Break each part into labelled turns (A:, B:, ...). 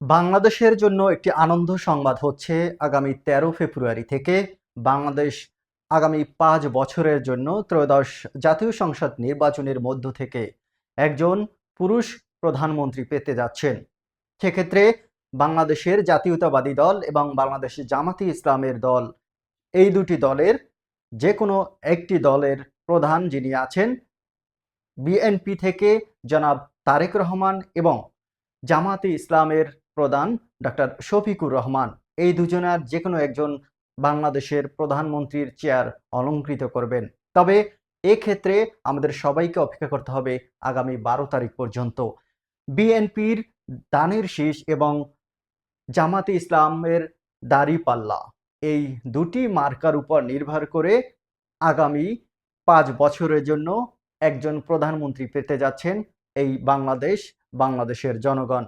A: বাংলাদেশের জন্য একটি আনন্দ সংবাদ হচ্ছে আগামী তেরো ফেব্রুয়ারি থেকে বাংলাদেশ আগামী পাঁচ বছরের জন্য ত্রয়োদশ জাতীয় সংসদ নির্বাচনের মধ্য থেকে একজন পুরুষ প্রধানমন্ত্রী পেতে যাচ্ছেন। সেক্ষেত্রে বাংলাদেশের জাতীয়তাবাদী দল এবং বাংলাদেশ জামাতি ইসলামের দল, এই দুটি দলের যে কোনো একটি দলের প্রধান যিনি আছেন, বিএনপি থেকে জনাব তারেক রহমান এবং জামাতে ইসলামের প্রধান ডক্টর শফিকুর রহমান। এই দুজনের যে কোনো একজন বাংলাদেশের প্রধানমন্ত্রীর চেয়ার অলঙ্কৃত করবেন। তবে এক্ষেত্রে আমাদের সবাইকে অপেক্ষা করতে হবে আগামী বারো তারিখ পর্যন্ত। বিএনপির দানের শীষ এবং জামাতে ইসলামের দাড়িপাল্লা এই দুটি মার্কার উপর নির্ভর করে আগামী পাঁচ বছরের জন্য একজন প্রধানমন্ত্রী পেতে যাচ্ছেন এই বাংলাদেশ, বাংলাদেশের জনগণ।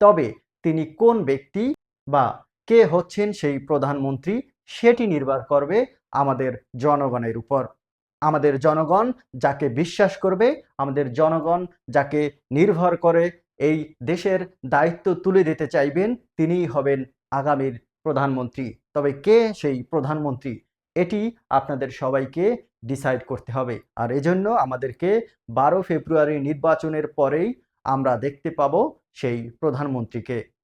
A: তবে তিনি কোন ব্যক্তি বা কে হচ্ছেন সেই প্রধানমন্ত্রী সেটি নির্ভর করবে আমাদের জনগণের উপর। আমাদের জনগণ যাকে বিশ্বাস করবে, আমাদের জনগণ যাকে নির্ভর করে এই দেশের দায়িত্ব তুলে দিতে চাইবেন তিনিই হবেন আগামীর প্রধানমন্ত্রী। তবে কে সেই প্রধানমন্ত্রী, এটি আপনাদের সবাইকে ডিসাইড করতে হবে। আর এজন্য আমাদেরকে বারো ফেব্রুয়ারি নির্বাচনের পরেই আমরা দেখতে পাব সেই প্রধানমন্ত্রীকে।